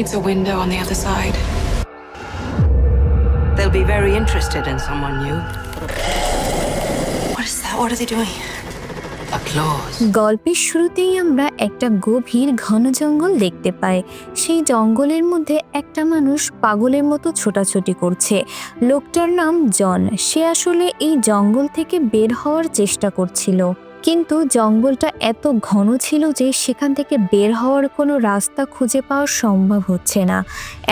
It's a window on the other side. They'll be very interested in someone new. What is that? What are they doing? গল্পের শুরুতেই আমরা একটা গভীর ঘন জঙ্গল দেখতে পাই সেই জঙ্গলের মধ্যে একটা মানুষ পাগলের মতো ছোটাছুটি করছে লোকটার নাম জন সে আসলে এই জঙ্গল থেকে বের হওয়ার চেষ্টা করছিল কিন্তু জঙ্গলটা এত ঘন ছিল যে সেখান থেকে বের হওয়ার কোনো রাস্তা খুঁজে পাওয়া সম্ভব হচ্ছে না।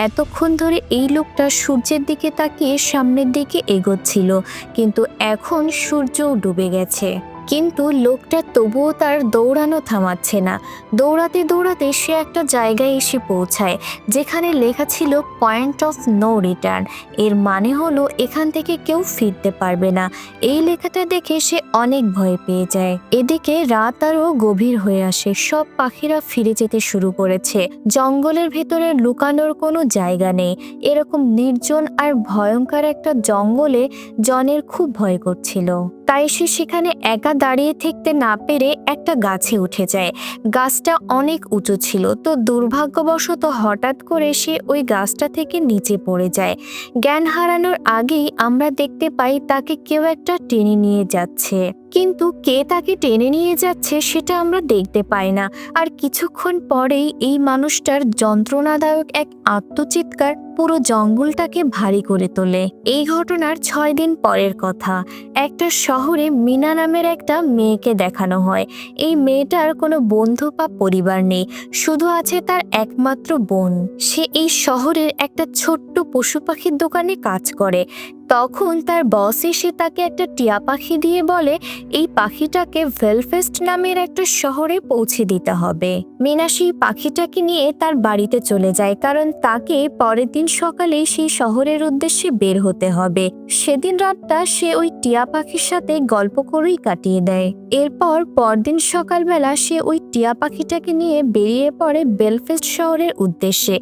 এতক্ষণ ধরে এই লোকটা সূর্যের দিকে তাকিয়ে সামনের দিকে এগোচ্ছিল, কিন্তু এখন সূর্যও ডুবে গেছে। কিন্তু লোকটা তবুও তার দৌড়ানো থামাচ্ছে না। দৌড়াতে দৌড়াতে সে একটা জায়গায় এসে পৌঁছায়, যেখানে লেখা ছিল পয়েন্ট অফ নো রিটার্ন। এর মানে হলো এখান থেকে কেউ ফিরতে পারবে না। এই লেখাটা দেখে সে অনেক ভয় পেয়ে যায়। এদিকে রাত আরও গভীর হয়ে আসে। সব পাখিরা ফিরে যেতে শুরু করেছে। জঙ্গলের ভেতরে লুকানোর কোনো জায়গা নেই। এরকম নির্জন আর ভয়ঙ্কর একটা জঙ্গলে জনের খুব ভয় করছিল। তাই সে সেখানে একা দাঁড়িয়ে থাকতে না পেরে একটা গাছে উঠে যায়। গাছটা অনেক উঁচু ছিল, তো দুর্ভাগ্যবশত হঠাৎ করে সে ওই গাছটা থেকে নিচে পড়ে যায়। জ্ঞান হারানোর আগেই আমরা দেখতে পাই তাকে কেউ একটা টেনে নিয়ে যাচ্ছে। কিন্তু কে তাকে টেনে নিয়ে যাচ্ছে সেটা আমরা দেখতে পাই না। আর কিছুক্ষণ পরেই এই মানুষটার যন্ত্রণাদায়ক এক আত্মচিৎকার পুরো জঙ্গলটাকে ভারী করে তোলে। এই ঘটনার ছয় দিন পরের কথা। একটা শহরে মিনা নামের একটা মেয়েকে দেখানো হয়। এই মেয়েটার কোনো বন্ধু বা পরিবার নেই। শুধু আছে তার একমাত্র বোন। সে এই শহরের একটা ছোট্ট পশু পাখির দোকানে কাজ করে। তখন তার বস এসে তাকে একটা টিয়া পাখি দিয়ে বলে এই পাখিটাকে ভেলফেস্ট নামের একটা শহরে পৌঁছে দিতে হবে। মিনা সেই পাখিটাকে নিয়ে তার বাড়িতে চলে যায়, কারণ তাকে পরের দিন সকালে সেই শহরের উদ্দেশ্যে বের হতে হবে। সেদিন রাতটা সে ওই টিয়া পাখির সাথে গল্প করেই কাটিয়ে দেয়। এরপর পরদিন সকালবেলা সে ওই টিয়া পাখিটাকে নিয়ে বেরিয়ে পড়ে বেলফেস্ট শহরের উদ্দেশ্যে।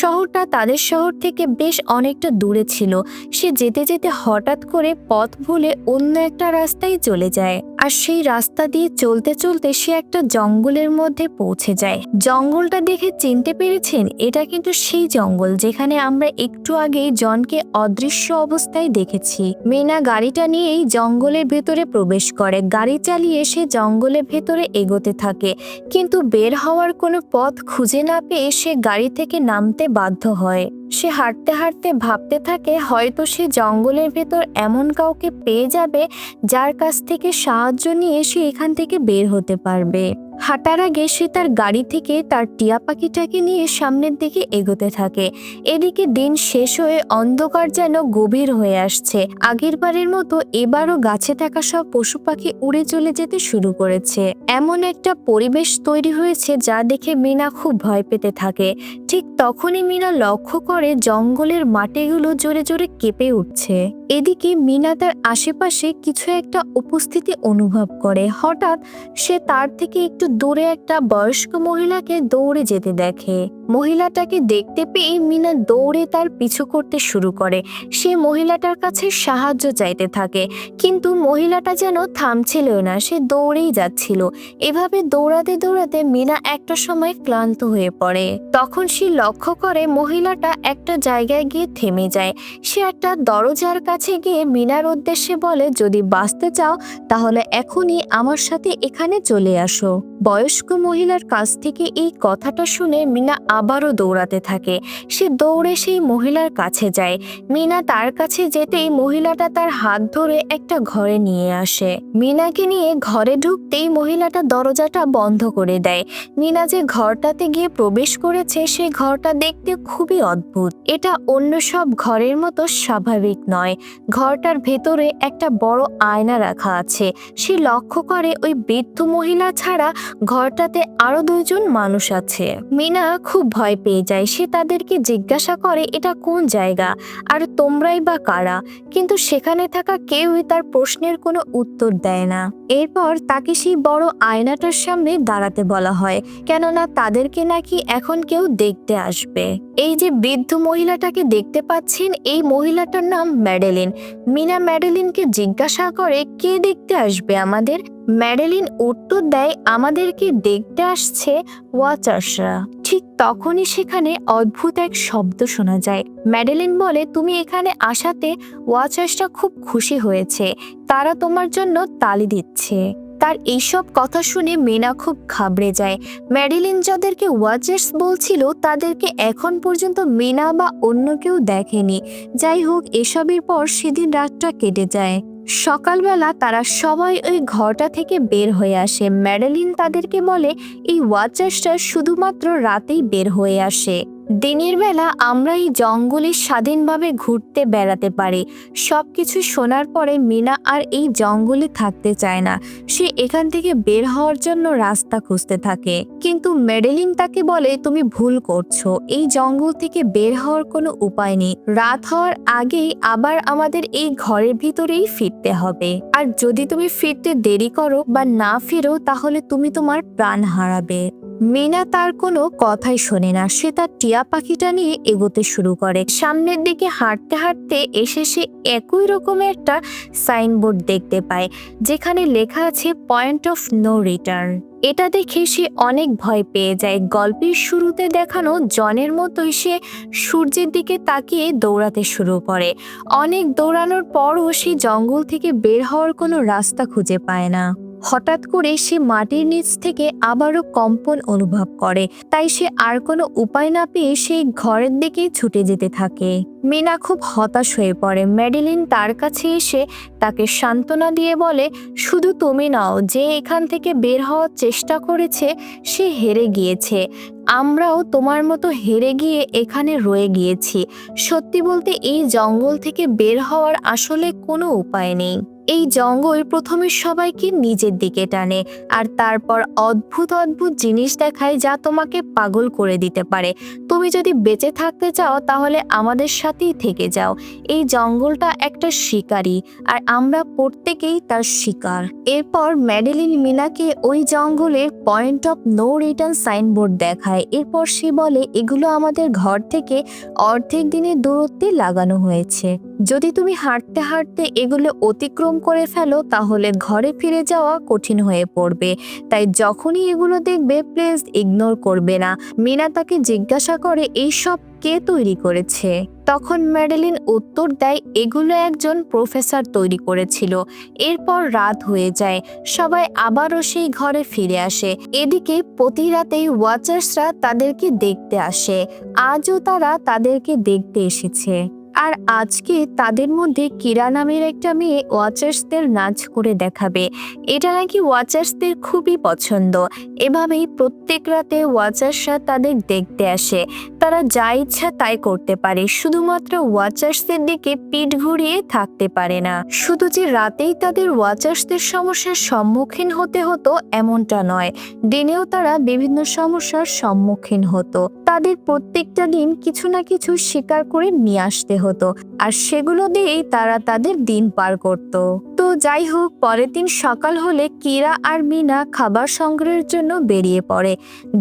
শহরটা তাদের শহর থেকে বেশ অনেকটা দূরে ছিল। সে যেতে যেতে হঠাৎ করে পথ ভুলে অন্য একটা রাস্তায় চলে যায়। আর সেই রাস্তা দিয়ে চলতে চলতে সে একটা জঙ্গলের মধ্যে পৌঁছে যায়। জঙ্গলটা দেখে চিনতে পেরেছেন, এটা কিন্তু সেই জঙ্গল যেখানে আমরা একটু আগে জনকে অদৃশ্য অবস্থায় দেখেছি। মেনা গাড়িটা নিয়েই জঙ্গলের ভেতরে প্রবেশ করে। গাড়ি চালিয়ে সে জঙ্গলের ভেতরে এগোতে থাকে। কিন্তু বের হওয়ার কোনো পথ খুঁজে না পেয়ে সে গাড়ি থেকে নামতে বাধ্য হয়। সে হাঁটতে হাঁটতে ভাবতে থাকে, হয়তো সে জঙ্গলের ভেতর এমন কাউকে পেয়ে যাবে যার কাছ থেকে সাহায্য নিয়ে সে এখান থেকে বের হতে পারবে। হাঁটার আগে সে তার গাড়ি থেকে তার টিয়া পাখিটাকে নিয়ে সামনের দিকে এগোতে থাকে। এদিকে দিন শেষ হয়ে অন্ধকার যেন গভীর হয়ে আসছে। আগের বারের মতো এবারও গাছে থাকা সব পশু পাখি উড়ে চলে যেতে শুরু করেছে। এমন একটা পরিবেশ তৈরি হয়েছে যা দেখে মিনা খুব ভয় পেতে থাকে। ঠিক তখনই মিনা লক্ষ্য করে জঙ্গলের মাটিগুলো জোরে জোরে কেঁপে উঠছে। এদিকে মিনা তার আশেপাশে কিছু একটা উপস্থিতি অনুভব করে। হঠাৎ সে তার থেকে একটু দূরে একটা বয়স্ক মহিলাকে দৌড়ে যেতে দেখে। মহিলাটাকে দেখতে পেয়ে মিনা দৌড়ে তার পিছু করতে শুরু করে। সে মহিলাটার কাছে সাহায্য চাইতে থাকে, কিন্তু মহিলাটা যেন থামছিল না, সে দৌড়েই যাচ্ছিল। এভাবে দৌড়াতে দৌড়াতে মিনা একটা সময় ক্লান্ত হয়ে পড়ে। তখন সে লক্ষ্য করে মহিলাটা একটা জায়গায় গিয়ে থেমে যায়। সে একটা দরজার কাছে গিয়ে মিনার উদ্দেশ্যে বলে, যদি বাঁচতে চাও, তাহলে এখনই আমার সাথে এখানে চলে আসো। বয়স্ক মহিলার কাছ থেকে এই কথাটা শুনে মিনা আবারও দৌড়াতে থাকে। সে দৌড়ে সেই মহিলার কাছে যায়। মিনা তার কাছে যেতেই মহিলাটা তার হাত ধরে একটা ঘরে নিয়ে আসে। মিনাকে নিয়ে ঘরে ঢুকতেই মহিলাটা দরজাটা বন্ধ করে দেয়। মিনা যে ঘরটাতে গিয়ে প্রবেশ করেছে সেই ঘরটা দেখতে খুবই অদ্ভুত। এটা অন্য সব ঘরের মতো স্বাভাবিক নয়। ঘরটার ভেতরে একটা বড় আয়না রাখা আছে। সে লক্ষ্য করে ওই বৃদ্ধ মহিলা ছাড়া ঘরটাতে আরও দুইজন মানুষ আছে। মিনা খুব ভয় পেয়ে যায়। সে তাদেরকে জিজ্ঞাসা করে, এটা কোন জায়গা? আর তোমরাই বা কারা? কিন্তু সেখানে থাকা কেউই তার প্রশ্নের কোনো উত্তর দেয় না। এরপর তাকে সেই বড় আয়নাটার সামনে দাঁড়াতে বলা হয়, কেননা তাদেরকে নাকি এখন কেউ দেখতে আসবে। এই যে বৃদ্ধ মহিলাটাকে দেখতে পাচ্ছেন, এই মহিলাটার নাম ম্যাডেলিন। মিনা ম্যাডেলিনকে জিজ্ঞাসা করে কে দেখতে আসবে আমাদের? ম্যাডেলিন উত্তর দেয়, আমাদেরকে দেখতে আসছে ওয়াচার্সরা। ঠিক তখনই সেখানে অদ্ভুত এক শব্দ শোনা যায়। ম্যাডেলিন বলে, তুমি এখানে আসাতে ওয়াচার্সটা খুব খুশি হয়েছে। তারা তোমার জন্য তালি দিচ্ছে। তার এইসব কথা শুনে মেনা খুব ঘাবড়ে যায়। ম্যাডিলিন যাদেরকে ওয়াচার্স বলছিল, তাদেরকে এখন পর্যন্ত মেনা বা অন্য কেউ দেখেনি। যাই হোক, এসবের পর সেদিন রাতটা কেটে যায়। সকালবেলা তারা সবাই ওই ঘরটা থেকে বের হয়ে আসে। ম্যাডেলিন তাদেরকে বলে, এই ওয়াচার্সটা শুধুমাত্র রাতেই বের হয়ে আসে। দিনের বেলা আমরা এই জঙ্গলে স্বাধীনভাবে ঘুরতে বেড়াতে পারি। সব কিছু শোনার পরে মিনা আর এই জঙ্গলে থাকতে চায় না। সে এখান থেকে বের হওয়ার জন্য রাস্তা খুঁজতে থাকে। কিন্তু মেডেলিন তাকে বলে, তুমি ভুল করছ। এই জঙ্গল থেকে বের হওয়ার কোনো উপায় নেই। রাত হওয়ার আগেই আবার আমাদের এই ঘরের ভিতরেই ফিরতে হবে। আর যদি তুমি ফিরতে দেরি করো বা না ফেরো, তাহলে তুমি তোমার প্রাণ হারাবে। মিনা তার কোনো কথাই শোনে না। সে তার টিয়া পাখিটা নিয়ে এগোতে শুরু করে। সামনের দিকে হাঁটতে হাঁটতে এসে সে একই রকমের একটা সাইনবোর্ড দেখতে পায়, যেখানে লেখা আছে পয়েন্ট অফ নো রিটার্ন। এটা দেখে সে অনেক ভয় পেয়ে যায়। গল্পের শুরুতে দেখানো জনের মতোই সে সূর্যের দিকে তাকিয়ে দৌড়াতে শুরু করে। অনেক দৌড়ানোর পরও সে জঙ্গল থেকে বের হওয়ার কোনো রাস্তা খুঁজে পায় না। হঠাৎ করে সে মাটির নিচ থেকে আবারও কম্পন অনুভব করে। তাই সে আর কোনো উপায় না পেয়ে সেই ঘরের দিকে ছুটে যেতে থাকে। মিনা খুব হতাশ হয়ে পড়ে। ম্যাডিলিন তার কাছে এসে তাকে সান্ত্বনা দিয়ে বলে, শুধু তুমি নাও, যে এখান থেকে বের হওয়ার চেষ্টা করেছে, সে হেরে গিয়েছে। আমরাও তোমার মতো হেরে গিয়ে এখানে রয়ে গিয়েছি। সত্যি বলতে এই জঙ্গল থেকে বের হওয়ার আসলে কোনো উপায় নেই। এই জঙ্গল প্রথমে সবাইকে নিজের দিকে টানে, আর তারপর অদ্ভুত অদ্ভুত জিনিস দেখায় যা তোমাকে পাগল করে দিতে পারে। তুমি যদি বেঁচে থাকতে চাও, তাহলে আমাদের সাথেই থেকে যাও। এই জঙ্গলটা একটা শিকারী, আর আমরা প্রত্যেকেই তার শিকার। এরপর ম্যাডেলিন মিনাকে ওই জঙ্গলের point of no return signboard দেখায়। এরপর সে বলে, এগুলো আমাদের ঘর থেকে অর্ধেক দিনের দূরত্বে লাগানো হয়েছে। যদি তুমি হাঁটতে হাঁটতে এগুলো অতিক্রম করে ফেলো, তাহলে ঘরে ফিরে যাওয়া কঠিন হয়ে পড়বে। তাই যখনই এগুলো দেখবে প্লিজ ইগনোর করবে না। মিনা তাকে জিজ্ঞাসা করে, এইসব কে তৈরি করেছে? তখন ম্যাডেলিন উত্তর দেয়, এগুলো একজন প্রফেসর তৈরি করেছিল। এরপর রাত হয়ে যায়। সবাই আবারও সেই ঘরে ফিরে আসে। এদিকে প্রতি রাতেই ওয়াচার্সরা তাদেরকে দেখতে আসে। আজও তারা তাদেরকে দেখতে এসেছে। আর আজকে তাদের মধ্যে কিরা নামের একটা মেয়ে ওয়াচার্সদের নাচ করে দেখাবে। এটা নাকি ওয়াচার্সদের খুবই পছন্দ। এভাবেই প্রত্যেক রাতে ওয়াচার্সরা তাদের দেখতে আসে। তারা যা ইচ্ছা তাই করতে পারে, শুধুমাত্র ওয়াচার্সদের দিকে পিঠ ঘুরিয়ে থাকতে পারে না। শুধু যে রাতেই তাদের ওয়াচার্সদের সমস্যার সম্মুখীন হতে হতো এমনটা নয়, দিনেও তারা বিভিন্ন সমস্যার সম্মুখীন হতো। তাদের প্রত্যেকটা দিন কিছু না কিছু স্বীকার করে নিয়ে আসতে হতো, আর সেগুলো দিয়েই তারা তাদের দিন পার করত। তো যাই হোক, পরের দিন সকাল হলে কিরা আর মিনা খাবার সংগ্রহের জন্য বেরিয়ে পড়ে।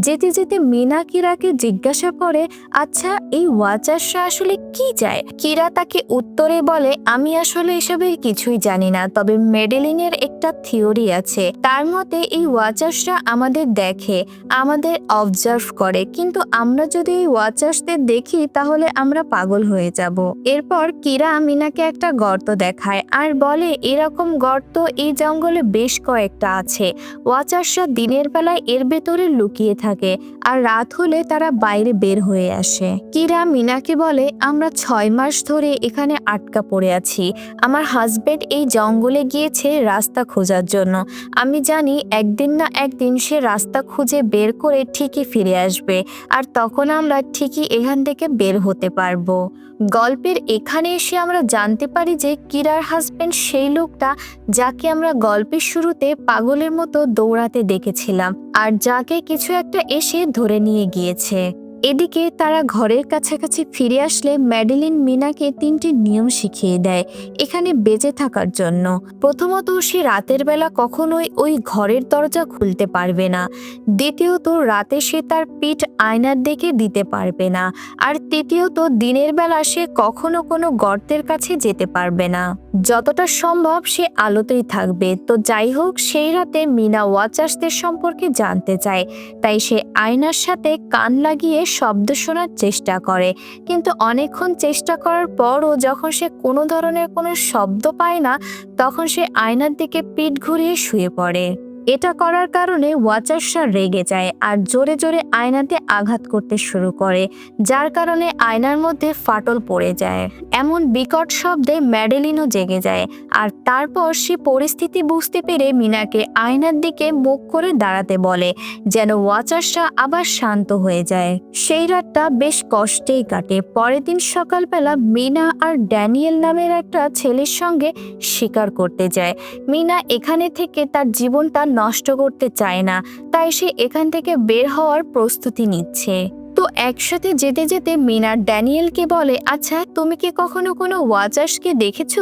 যেতে যেতে মিনা কিরাকে জিজ্ঞাসা করে আচ্ছা এই ওয়াচার্সরা আসলে কি চায়? কিরা তাকে উত্তরে বলে, আমি আসলে এসবের কিছুই জানি না, তবে মেডেলিনের একটা থিওরি আছে। তার মতে, এই ওয়াচার্সরা আমাদের দেখে, আমাদের অবজার্ভ করে। কিন্তু আমরা যদি এই ওয়াচার্সদের দেখি, তাহলে আমরা পাগল হয়ে যাব। এরপর কিরা মিনাকে একটা গর্ত দেখায় আর বলে, এরকম গর্ত এই জঙ্গলে বেশ কয়েকটা আছে। ওয়াচার্সরা দিনের বেলায় এর ভেতরে লুকিয়ে থাকে, আর রাত হলে তারা বাইরে বের হয়ে আসে। কিরা মিনাকে বলে, আমরা ছয় মাস ধরে এখানে আটকা পড়ে আছি। আমার হাজবেন্ড এই জঙ্গলে গিয়েছে রাস্তা খোঁজার জন্য। আমি জানি একদিন না একদিন সে রাস্তা খুঁজে বের করে ঠিকই ফিরে আসবে। আর তখন আমরা ঠিকই এখান থেকে বের হতে পারব। গল্পের এখানে এসে আমরা জানতে পারি যে কিরার হাজবেন্ড সেই লোকটা যাকে আমরা গল্পের শুরুতে পাগলের মতো দৌড়াতে দেখেছিলাম আর যাকে কিছু একটা এসে ধরে নিয়ে গিয়েছে। এদিকে তারা ঘরের কাছাকাছি ফিরে আসলে ম্যাডেলিন মিনাকে তিনটি নিয়ম শিখিয়ে দেয় এখানে বেঁচে থাকার জন্য। প্রথমত, সে রাতের বেলা কখনোই ওই ঘরের দরজা খুলতে পারবে না। দ্বিতীয়ত, রাতে সে তার পিঠ আয়নার দিকে দিতে পারবে না। আর তৃতীয়ত, দিনের বেলা সে কখনো কোনো গর্তের কাছে যেতে পারবে না। যতটা সম্ভব সে আলোতেই থাকবে। তো যাই হোক, সেই রাতে মিনা ওয়াচার্সদের সম্পর্কে জানতে চায়। তাই সে আয়নার সাথে কান লাগিয়ে শব্দ শোনার চেষ্টা করে। কিন্তু অনেকক্ষণ চেষ্টা করার পরও যখন সে কোনো ধরনের কোনো শব্দ পায় না, তখন সে আয়নার দিকে পিঠ ঘুরিয়ে শুয়ে পড়ে। এটা করার কারণে ওয়াচার্সরা রেগে যায় আর জোরে জোরে আয়নাতে আঘাত করতে শুরু করে, যার কারণে আয়নার মধ্যে ফাটল পড়ে যায়। এমন বিকট শব্দে ম্যাডেলিনও জেগে যায় আর তারপর সে পরিস্থিতি বুঝতে পেরে মিনাকে আয়নার দিকে মুখ করে দাঁড়াতে বলে, যেন ওয়াচার্সরা আবার শান্ত হয়ে যায়। সেই রাতটা বেশ কষ্টেই কাটে। পরের দিন সকালবেলা মিনা আর ড্যানিয়েল নামের একটা ছেলের সঙ্গে শিকার করতে যায়। মিনা এখানে থেকে তার জীবনটা নষ্ট করতে চায় না, তাই সে এখান থেকে বের হওয়ার প্রস্তুতি নিচ্ছে। তো একসাথে যেতে যেতে মিনার ড্যানিয়েলকে বলে আচ্ছা তুমি কি কখনো কোনো ওয়াচার্সকে দেখেছ?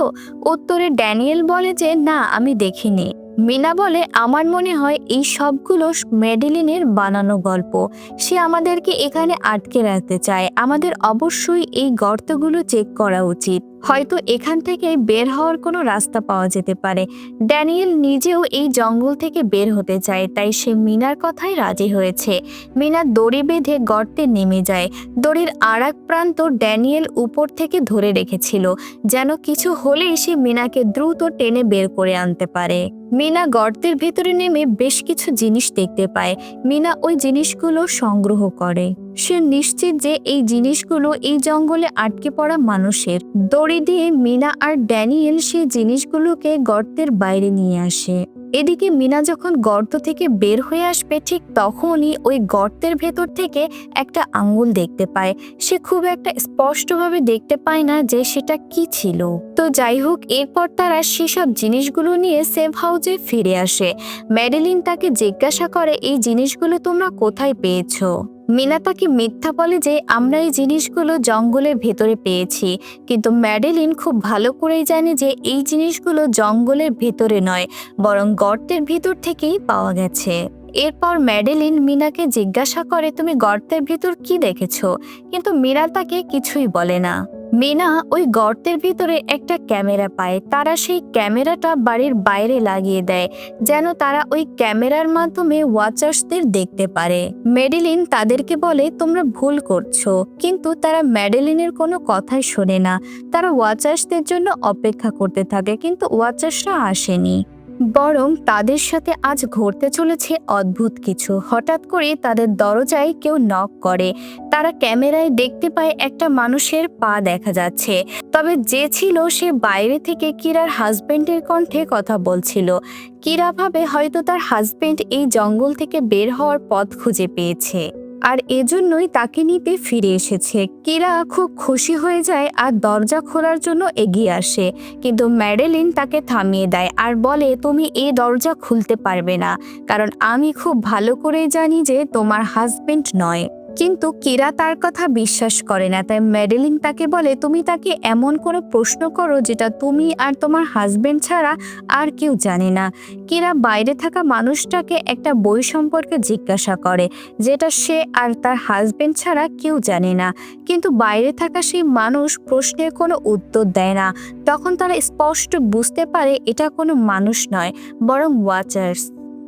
উত্তরে ড্যানিয়েল বলে যে, না, আমি দেখিনি। মিনা বলে, আমার মনে হয় এই সবগুলো মেডেলিনের বানানো গল্প। সে আমাদেরকে এখানে আটকে রাখতে চায়। আমাদের অবশ্যই এই গর্তগুলো চেক করা উচিত। হয়তো এখান থেকে বের হওয়ার কোনো রাস্তা পাওয়া যেতে পারে। ড্যানিয়েল নিজেও এই জঙ্গল থেকে বের হতে চায়, তাই সে মিনার কথাই রাজি হয়েছে। মিনা দড়ি বেঁধে গর্তে নেমে যায়। দড়ির আর প্রান্ত ড্যানিয়েল উপর থেকে ধরে রেখেছিল, যেন কিছু হলেই সে মিনাকে দ্রুত টেনে বের করে আনতে পারে। মিনা গর্তের ভেতরে নেমে বেশ কিছু জিনিস দেখতে পায়। মিনা ওই জিনিসগুলো সংগ্রহ করে। সে নিশ্চিত যে এই জিনিসগুলো এই জঙ্গলে আটকে পড়া মানুষের। দড়ি দিয়ে মিনা আর ড্যানিয়েল সেই জিনিসগুলোকে গর্তের বাইরে নিয়ে আসে। এদিকে মিনা যখন গর্ত থেকে বের হয়ে আসবে, ঠিক তখনই ওই গর্তের ভেতর থেকে একটা আঙ্গুল দেখতে পায়। সে খুব একটা স্পষ্টভাবে দেখতে পায় না যে সেটা কি ছিল। তো যাই হোক, এরপর তারা সেসব জিনিসগুলো নিয়ে সেফ হাউজে ফিরে আসে। ম্যাডেলিন তাকে জিজ্ঞাসা করে, এই জিনিসগুলো তোমরা কোথায় পেয়েছ? মিনা তাকে মিথ্যা বলে যে আমরা এই জিনিসগুলো জঙ্গলের ভেতরে পেয়েছি? কিন্তু ম্যাডেলিন খুব ভালো করেই জানে যে এই জিনিসগুলো জঙ্গলের ভেতরে নয়, বরং গর্তের ভিতর থেকেই পাওয়া গেছে। এরপর ম্যাডেলিন মিনাকে জিজ্ঞাসা করে, তুমি গর্তের ভিতর কি দেখেছ? কিন্তু মিনা তাকে কিছুই বলে না। মিনা ওই গর্তের ভিতরে একটা ক্যামেরা পায়। তারা সেই ক্যামেরাটা বাড়ির বাইরে লাগিয়ে দেয়, যেন তারা ওই ক্যামেরার মাধ্যমে ওয়াচার্সদের দেখতে পারে। মেডেলিন তাদেরকে বলে, তোমরা ভুল করছ। কিন্তু তারা ম্যাডেলিনের কোনো কথাই শোনে না। তারা ওয়াচার্সদের জন্য অপেক্ষা করতে থাকে, কিন্তু ওয়াচার্সরা আসেনি। বরং তাদের সাথে আজ ঘটতে চলেছে অদ্ভুত কিছু। হঠাৎ করে তাদের দরজায় কেউ নক করে। তারা ক্যামেরায় দেখতে পায় একটা মানুষের পা দেখা যাচ্ছে। তবে যে ছিল সে বাইরে থেকে কিরার হাজবেন্ডের কণ্ঠে কথা বলছিল। কিরা ভাবে হয়তো তার হাজবেন্ড এই জঙ্গল থেকে বের হওয়ার পথ খুঁজে পেয়েছে। আর এজন্যই তাকে নিতে ফিরে এসেছে। কিরা খুব খুশি হয়ে যায় আর দরজা খোলার জন্য এগিয়ে আসে। কিন্তু ম্যাডেলিন তাকে থামিয়ে দেয় আর বলে, তুমি এই দরজা খুলতে পারবে না। কারণ আমি খুব ভালো করে জানি যে তোমার হাজবেন্ড নয়। কিন্তু কিরা তার কথা বিশ্বাস করে না, তাই ম্যাডেলিন তাকে বলে, তুমি তাকে এমন কোনো প্রশ্ন করো যেটা তুমি আর তোমার হাজবেন্ড ছাড়া আর কেউ জানে না। কিরা বাইরে থাকা মানুষটাকে একটা বই সম্পর্কে জিজ্ঞাসা করে, যেটা সে আর তার হাজবেন্ড ছাড়া কেউ জানে না। কিন্তু বাইরে থাকা সেই মানুষ প্রশ্নের কোনো উত্তর দেয় না। তখন তারা স্পষ্ট বুঝতে পারে এটা কোনো মানুষ নয়, বরং ওয়াচার্স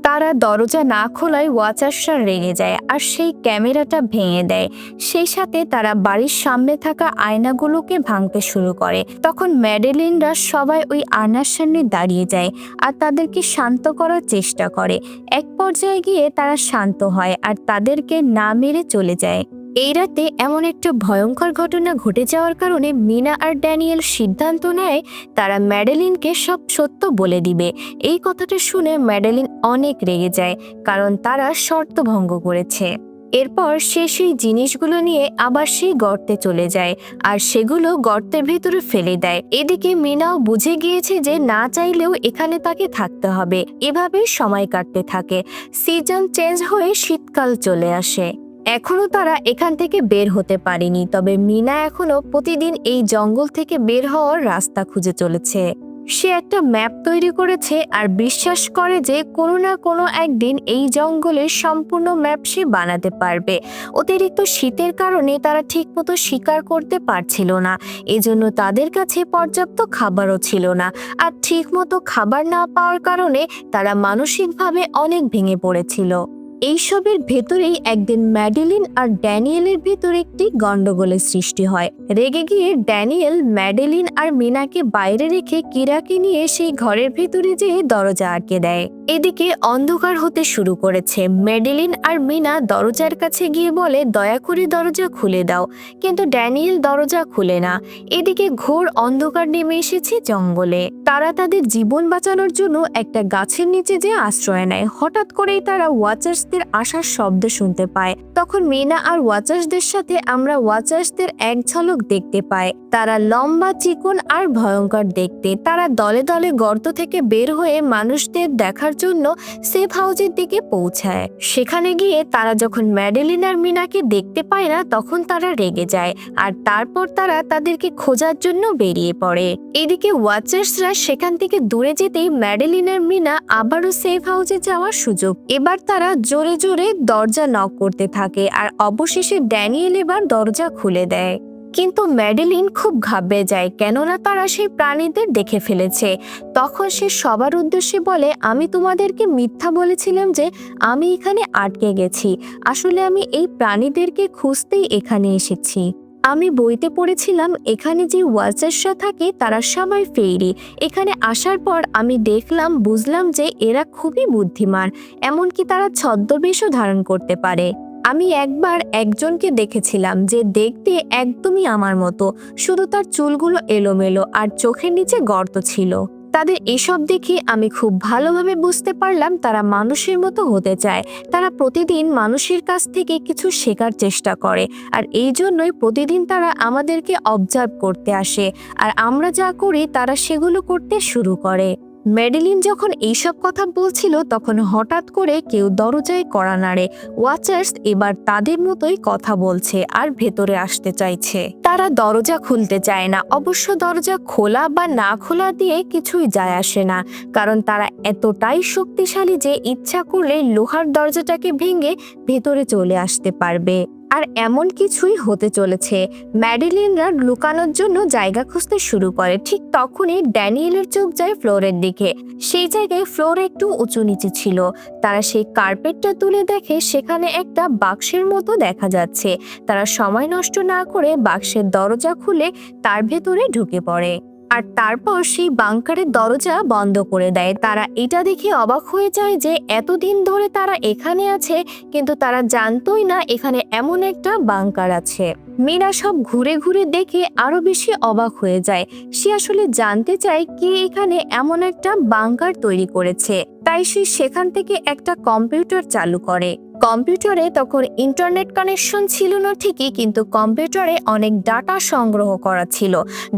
তারা দরজা না খোলায় ওয়াচারসার রেগে যায় আর সেই ক্যামেরাটা ভেঙে দেয়। সেই সাথে তারা বাড়ির সামনে থাকা আয়নাগুলোকে ভাঙতে শুরু করে। তখন ম্যাডেলিনরা সবাই ওই আয়নার সামনে দাঁড়িয়ে যায় আর তাদেরকে শান্ত করার চেষ্টা করে। এক পর্যায়ে গিয়ে তারা শান্ত হয় আর তাদেরকে না মেরে চলে যায়। এই রাতে এমন একটা ভয়ঙ্কর ঘটনা ঘটে যাওয়ার কারণে মিনা আর ড্যানিয়েল সিদ্ধান্ত নেয় তারা ম্যাডেলিনকে সব সত্য বলে দিবে। এই কথাটা শুনে ম্যাডেলিন অনেক রেগে যায়, কারণ তারা শর্ত ভঙ্গ করেছে। এরপর সে সেই জিনিসগুলো নিয়ে আবার সেই গর্তে চলে যায় আর সেগুলো গর্তের ভেতরে ফেলে দেয়। এদিকে মিনাও বুঝে গিয়েছে যে না চাইলেও এখানে তাকে থাকতে হবে। এভাবে সময় কাটতে থাকে। সিজন চেঞ্জ হয়ে শীতকাল চলে আসে। এখনও তারা এখান থেকে বের হতে পারেনি, তবে মিনা এখনও প্রতিদিন এই জঙ্গল থেকে বের হওয়ার রাস্তা খুঁজে চলেছে। সে একটা ম্যাপ তৈরি করেছে আর বিশ্বাস করে যে কোনো না কোনো একদিন এই জঙ্গলের সম্পূর্ণ ম্যাপ সে বানাতে পারবে। অতিরিক্ত শীতের কারণে তারা ঠিকমতো শিকার করতে পারছিল না, এজন্য তাদের কাছে পর্যাপ্ত খাবারও ছিল না। আর ঠিকমতো খাবার না পাওয়ার কারণে তারা মানসিকভাবে অনেক ভেঙে পড়েছিল। এইসবের ভেতরেই একদিন ম্যাডেলিন আর ড্যানিয়েলের ভেতর একটি গন্ডগোলের সৃষ্টি হয়। রেগে গিয়ে ড্যানিয়েল ম্যাডেলিন আর মিনাকে বাইরে রেখে কিরাকে নিয়ে সেই ঘরের ভেতরে যেয়ে দরজা আটকে দেয়। এদিকে অন্ধকার হতে শুরু করেছে। মেডেলিন আর মিনা দরজার কাছে গিয়ে বলে, দয়া করে দরজা খুলে দাও। কিন্তু ড্যানিয়েল দরজা খুলে না। এদিকে ঘোর অন্ধকার নেমে এসেছে জঙ্গলে। তারা তাদের জীবন বাঁচানোর জন্য একটা গাছের নিচে যে আশ্রয় নেয়। হঠাৎ করেই তারা ওয়াচার্সদের আসার শব্দ শুনতে পায়। তখন মিনা আর ওয়াচার্সদের সাথে আমরা ওয়াচার্সদের এক ঝলক দেখতে পাই। তারা লম্বা, চিকন আর ভয়ঙ্কর দেখতে। তারা দলে দলে গর্ত থেকে বের হয়ে মানুষদের দেখার জন্য সেফ হাউজের দিকে পৌঁছায়। সেখানে গিয়ে তারা যখন ম্যাডেলিন আর মিনাকে দেখতে পায় না, তখন তারা রেগে যায় আর তারপর তারা তাদেরকে খোঁজার জন্য বেরিয়ে পড়ে। এদিকে ওয়াচার্সরা সেখান থেকে দূরে যেতেই ম্যাডেলিন আর মিনা আবারও সেফ হাউজে যাওয়ার সুযোগ। এবার তারা জোরে জোরে দরজা নক করতে থাকে আর অবশেষে ড্যানিয়েল এবার দরজা খুলে দেয়। কিন্তু ম্যাডেলিন খুব ঘাবড়ে যায় কেননা তারা সেই প্রাণীদের দেখে ফেলেছে। তখন সে সবার উদ্দেশ্যে বলে, আমি তোমাদেরকে মিথ্যা বলেছিলাম যে আমি এখানে আটকে গেছি। আসলে আমি এই প্রাণীদেরকে খুঁজতেই এখানে এসেছি। আমি বইতে পড়েছিলাম, এখানে যে ওয়াচার্সরা থাকে, তারা সবাই ফেরি এখানে আসার পর আমি দেখলাম, বুঝলাম যে এরা খুবই বুদ্ধিমান, এমনকি তারা ছদ্মবেশও ধারণ করতে পারে। আমি একবার একজনকে দেখেছিলাম যে দেখতে একদমই আমার মতো, শুধু তার চুলগুলো এলোমেলো আর চোখের নিচে গর্ত ছিল। তাদের এসব দেখে আমি খুব ভালোভাবে বুঝতে পারলাম তারা মানুষের মতো হতে চায়। তারা প্রতিদিন মানুষের কাছ থেকে কিছু শেখার চেষ্টা করে আর এই জন্যই প্রতিদিন তারা আমাদেরকে অবজার্ভ করতে আসে। আর আমরা যা করি তারা সেগুলো করতে শুরু করে। মেডেলিন যখন এইসব কথা বলছিল, তখন হঠাৎ করে কেউ দরজায় কড়া নাড়ে। ওয়াচার্স এবার তাদের মতোই কথা বলছে আর ভেতরে আসতে চাইছে। তারা দরজা খুলতে চায় না। অবশ্য দরজা খোলা বা না খোলা দিয়ে কিছুই যায় আসে না, কারণ তারা এতটাই শক্তিশালী যে ইচ্ছা করলে লোহার দরজাটাকে ভেঙে ভেতরে চলে আসতে পারবে। আর এমন কিছুই হতে চলেছে। ম্যাডেলিনরা লুকানোর জন্য জায়গা খুঁজতে শুরু করে। ঠিক তখনই ড্যানিয়েলের চোখ যায় ফ্লোরের দিকে। সেই জায়গায় ফ্লোর একটু উঁচু নিচে ছিল। তারা সেই কার্পেটটা তুলে দেখে সেখানে একটা বাক্সের মতো দেখা যাচ্ছে। তারা সময় নষ্ট না করে বাক্সের দরজা খুলে তার ভেতরে ঢুকে পড়ে। আর তারপর সেই বাংকারের দরজা বন্ধ করে দেয়। তারা এটা দেখে অবাক হয়ে যায় যে এতদিন ধরে তারা এখানে আছে, কিন্তু তারা জানতোই না এখানে এমন একটা বাংকার আছে। মীরা সব ঘুরে ঘুরে দেখে আরও বেশি অবাক হয়ে যায়। সে আসলে জানতে চায় কে এখানে এমন একটা বাংকার তৈরি করেছে। তাই সে সেখান থেকে একটা কম্পিউটার চালু করে। কম্পিউটারে তখন ইন্টারনেট কানেকশন ছিল না ঠিকই, কিন্তু কম্পিউটারে অনেক ডাটা সংগ্রহ করা ছিল।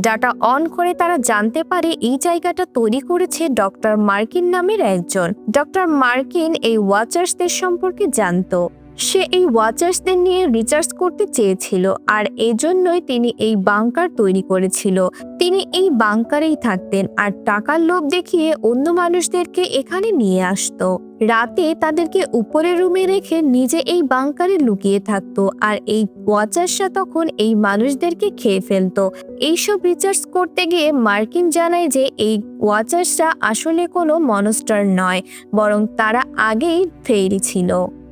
ডাটা অন করে তারা জানতে পারে এই জায়গাটা তৈরি করেছে ডক্টর মার্কিন নামের একজন। ডক্টর মার্কিন এই ওয়াচার্সদের সম্পর্কে জানতো। সে এই ওয়াচার্সদের নিয়ে রিচার্জ করতে চেয়েছিল আর এজন্যই তিনি এই বাংকার তৈরি করেছিল। তিনি এই বাংকারেই থাকতেন আর টাকার লোভ দেখিয়ে অন্য মানুষদেরকে এখানে নিয়ে আসতো। রাতে তাদেরকে উপরের রুমে রেখে নিজে এই বাংকারে লুকিয়ে থাকতো আর এই ওয়াচার্সরা তখন এই মানুষদেরকে খেয়ে ফেলতো। এইসব রিচার্জ করতে গিয়ে মার্কিন জানায় যে এই ওয়াচার্সরা আসলে কোনো মনস্টার নয়, বরং তারা আগেই ফেরি ছিল।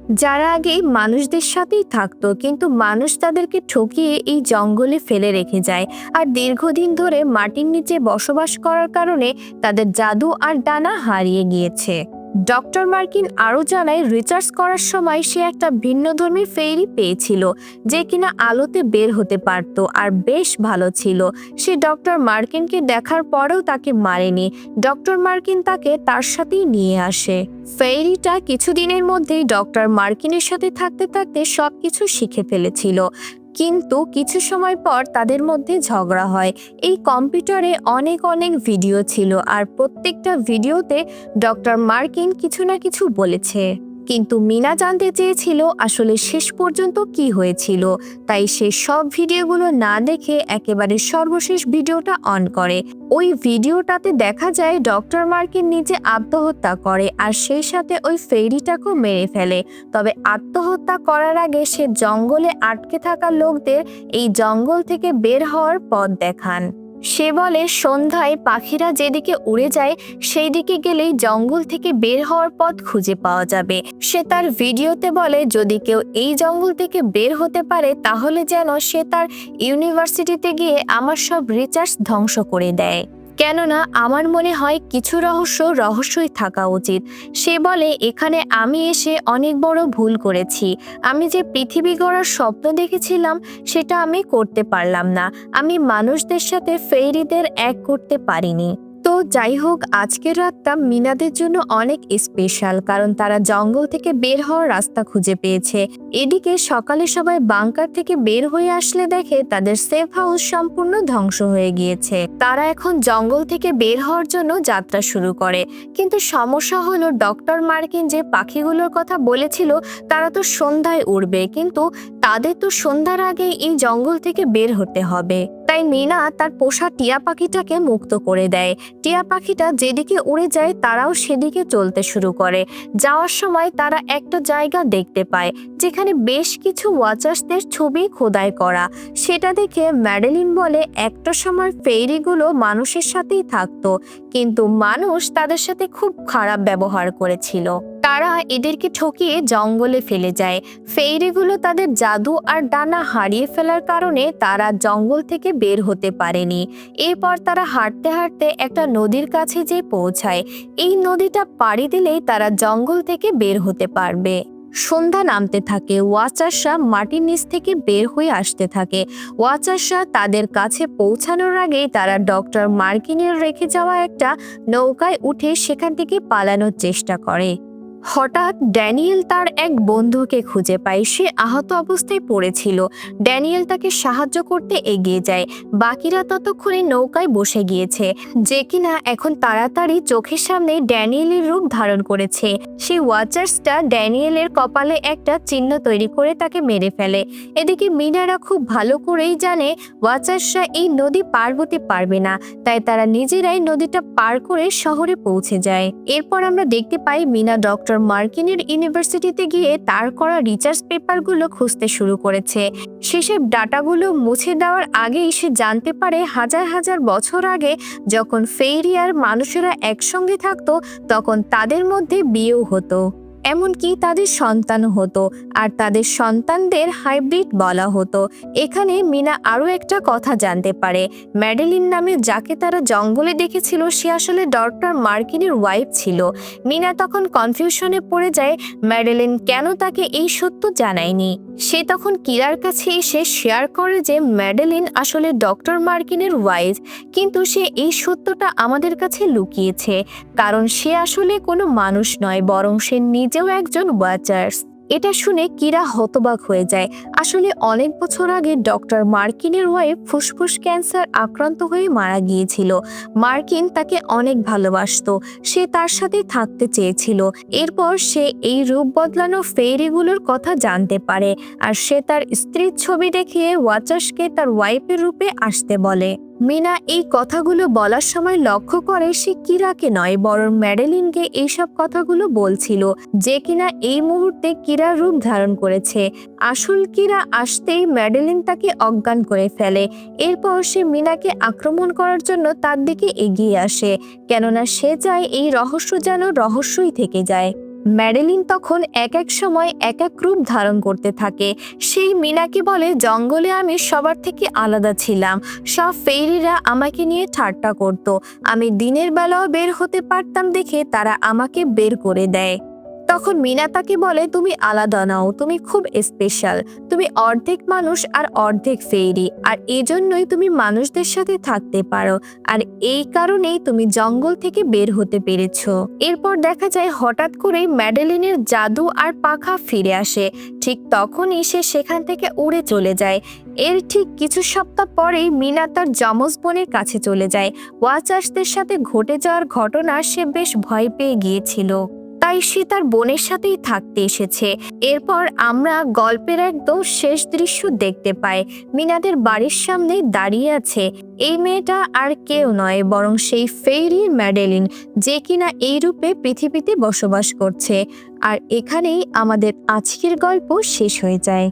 যারা আগে মানুষদের সাথেই থাকতো, কিন্তু মানুষ তাদেরকে ঠকিয়ে এই জঙ্গলে ফেলে রেখে যায়। আর দীর্ঘদিন ধরে মাটির নিচে বসবাস করার কারণে তাদের জাদু আর ডানা হারিয়ে গিয়েছে। ডক্টর মার্কিন আরও জানায়, রিচার্জ করার সময় সে একটা ভিন্নধর্মী ফেরি পেয়েছিল যে কিনা আলোতে বের হতে পারত আর বেশ ভালো ছিল। সে ডক্টর মার্কিনকে দেখার পরেও তাকে মারেনি। ডক্টর মার্কিন তাকে তার সাথেই নিয়ে আসে। ফেরিটা কিছুদিনের মধ্যেই ডক্টর মার্কিনের সাথে থাকতে থাকতে সব কিছু শিখে ফেলেছিল। কিন্তু কিছু সময় পর তাদের মধ্যে ঝগড়া হয়। এই কম্পিউটারে অনেক অনেক ভিডিও ছিল আর প্রত্যেকটা ভিডিওতে ডক্টর মার্কিন কিছু না কিছু বলেছে। কিন্তু মিনা জানতে চেয়েছিল আসলে শেষ পর্যন্ত কি হয়েছিল। তাই সে সব ভিডিওগুলো না দেখে একেবারে সর্বশেষ ভিডিওটা অন করে। ওই ভিডিওটাতে দেখা যায় ডক্টর মার্কিন নিজে আত্মহত্যা করে আর সেই সাথে ওই ফেরিটাকেও মেরে ফেলে। তবে আত্মহত্যা করার আগে সে জঙ্গলে আটকে থাকা লোকদের এই জঙ্গল থেকে বের হওয়ার পথ দেখান। সে বলে, সন্ধ্যায় পাখিরা যেদিকে উড়ে যায় সেই দিকে গেলেই জঙ্গল থেকে বের হওয়ার পথ খুঁজে পাওয়া যাবে। সে তার ভিডিওতে বলে, যদি কেউ এই জঙ্গল থেকে বের হতে পারে, তাহলে যেন সে তার ইউনিভার্সিটিতে গিয়ে আমার সব রিচার্জ ধ্বংস করে দেয়। কেননা আমার মনে হয় কিছু রহস্য রহস্যই থাকা উচিত। সে বলে, এখানে আমি এসে অনেক বড় ভুল করেছি। আমি যে পৃথিবী গড়ার স্বপ্ন দেখেছিলাম, সেটা আমি করতে পারলাম না। আমি মানুষদের সাথে ফেরিদের এক করতে পারিনি। যাই হোক, আজকের রাতটা মিনাদের জন্য অনেক স্পেশাল কারণ তারা জঙ্গল থেকে বের হওয়ার রাস্তা খুঁজে পেয়েছে। এদিকে সকালে সবাই বাংকার থেকে বের হয়ে আসলে দেখে তাদের সেফ হাউস সম্পূর্ণ ধ্বংস হয়ে গিয়েছে। তারা এখন জঙ্গল থেকে বের হওয়ার জন্য যাত্রা শুরু করে। কিন্তু সমস্যা হলো ডক্টর মার্কিন যে পাখিগুলোর কথা বলেছিল, তারা তো সন্ধ্যায় উড়বে। কিন্তু তাদের তো সন্ধ্যার আগে এই জঙ্গল থেকে বের হতে হবে। তাই মিনা তার পোষা টিয়া পাখিটাকে মুক্ত করে দেয়। টিয়া পাখিটা যেদিকে উড়ে যায় তারাও সেদিকে চলতে শুরু করে। যাওয়ার সময় তারা একটা জায়গা দেখতে পায়, যেখানে বেশ কিছু ওয়াচার্সদের ছবি খোদাই করা। সেটা দেখে ম্যাডেলিন বলে, একটা সময় ফেরিগুলো মানুষের সাথেই থাকতো, কিন্তু মানুষ তাদের সাথে খুব খারাপ ব্যবহার করেছিল। তারা এদেরকে ঠকিয়ে জঙ্গলে ফেলে যায়। ফেইরিগুলো তাদের জাদু আর ডানা হারিয়ে ফেলার কারণে তারা জঙ্গল থেকে বের হতে পারেনি। এরপর তারা হাঁটতে হাঁটতে একটা নদীর কাছে যেয়ে পৌঁছায়। এই নদীটা পাড়ি দিলেই তারা জঙ্গল থেকে বের হতে পারবে। সন্ধ্যা নামতে থাকে। ওয়াচারসা মাটির নিচ থেকে বের হয়ে আসতে থাকে। ওয়াচারসা তাদের কাছে পৌঁছানোর আগেই তারা ডক্টর মার্কিনের রেখে যাওয়া একটা নৌকায় উঠে সেখান থেকে পালানোর চেষ্টা করে। হঠাৎ ড্যানিয়েল তার এক বন্ধুকে খুঁজে পায়। সে আহত অবস্থায় পড়েছিল। ড্যানিয়েল তাকে সাহায্য করতে এগিয়ে যায়। বাকিরা ততক্ষণে নৌকায় বসে গিয়েছে। যে কিনা এখন তাড়াতাড়ি চোখের সামনে ড্যানিয়েলের রূপ ধারণ করেছে। সেই ওয়াচার্সটা ড্যানিয়েলের কপালে একটা চিহ্ন তৈরি করে তাকে মেরে ফেলে। এদিকে মিনারা খুব ভালো করেই জানে ওয়াচার্সরা এই নদী পার হতে পারবে না। তাই তারা নিজেরাই নদীটা পার করে শহরে পৌঁছে যায়। এরপর আমরা দেখতে পাই মিনা ডক্টর মার্কিনের ইউনিভার্সিটিতে গিয়ে তার করা রিচার্জ পেপারগুলো খুঁজতে শুরু করেছে। সেসব ডাটাগুলো মুছে দেওয়ার আগেই সে জানতে পারে হাজার হাজার বছর আগে যখন ফেরিয়ার মানুষেরা একসঙ্গে থাকতো, তখন তাদের মধ্যে বিয়েও হতো। এমনকি তাদের সন্তান হতো আর তাদের সন্তানদের হাইব্রিড বলা হতো। এখানে মিনা আরও একটা কথা জানতে পারে। ম্যাডেলিন নামে যাকে তারা জঙ্গলে দেখেছিল, সে আসলে ডক্টর মার্কিনের ওয়াইফ ছিল। মিনা তখন কনফিউশনে পড়ে যায়, ম্যাডেলিন, কেন তাকে এই সত্য জানায়নি? সে তখন কিরার কাছে এসে শেয়ার করে যে ম্যাডেলিন আসলে ডক্টর মার্কিনের ওয়াইফ, কিন্তু সে এই সত্যটা আমাদের কাছে লুকিয়েছে, কারণ সে আসলে কোনো মানুষ নয়, বরং সে নিজেও একজন ওয়াচার্স। এটা শুনে কিরা হতবাক হয়ে যায়। আসলে অনেক বছর আগে ডক্টর মার্কিনের ওয়াইফ ফুসফুস ক্যান্সার আক্রান্ত হয়ে মারা গিয়েছিল। মার্কিন তাকে অনেক ভালোবাসত। সে তার সাথে থাকতে চেয়েছিল। এরপর সে এই রূপ বদলানো ফেরিগুলোর কথা জানতে পারে। আর সে তার স্ত্রীর ছবি দেখিয়ে ওয়াচার্সকে তার ওয়াইফের রূপে আসতে বলে। মিনা এই কথাগুলো বলার সময় লক্ষ্য করে সে কিরাকে নয়, বরং ম্যাডেলিনকে এইসব কথাগুলো বলছিল যে কিনা এই মুহূর্তে কিরার রূপ ধারণ করেছে। আসল কিরা আসতেই ম্যাডেলিন তাকে অজ্ঞান করে ফেলে। এরপর সে মিনাকে আক্রমণ করার জন্য তার দিকে এগিয়ে আসে, কেননা সে চায় এই রহস্য যেন রহস্যই থেকে যায়। ম্যাডেলিন তখন এক এক সময় এক এক রূপ ধারণ করতে থাকে। সেই মিনাকে বলে, জঙ্গলে আমি সবার থেকে আলাদা ছিলাম। সব ফেরিরা আমাকে নিয়ে ঠাট্টা করত। আমি দিনের বেলাও বের হতে পারতাম দেখে তারা আমাকে বের করে দেয়। তখন মিনা তাকে বলে, তুমি আলাদা নাও, তুমি খুব স্পেশাল তুমি অর্ধেক মানুষ আর অর্ধেক ফেরি আর এজন্যই তুমি মানুষদের সাথে থাকতে পারো। আর এই কারণেই তুমি জঙ্গল থেকে বের হতে পেরেছ। এরপর দেখা যায় হঠাৎ করেই ম্যাডেলিনের জাদু আর পাখা ফিরে আসে। ঠিক তখনই সে সেখান থেকে উড়ে চলে যায়। এর ঠিক কিছু সপ্তাহ পরেই মিনা তার যমজ বোনের কাছে চলে যায়। ওয়াচার্সদের সাথে ঘটে যাওয়ার ঘটনা সে বেশ ভয় পেয়ে গিয়েছিল। তাই সে তার বোনের সাথেই থাকতে এসেছে। এরপর আমরা গল্পের একদম শেষ দৃশ্য দেখতে পাই। মিনাদের বাড়ির সামনে দাঁড়িয়ে আছে। এই মেয়েটা আর কেউ নয়, বরং সেই ফেরি ম্যাডেলিন, যে কিনা এই রূপে পৃথিবীতে বসবাস করছে। আর এখানেই আমাদের আজকের গল্প শেষ হয়ে যায়।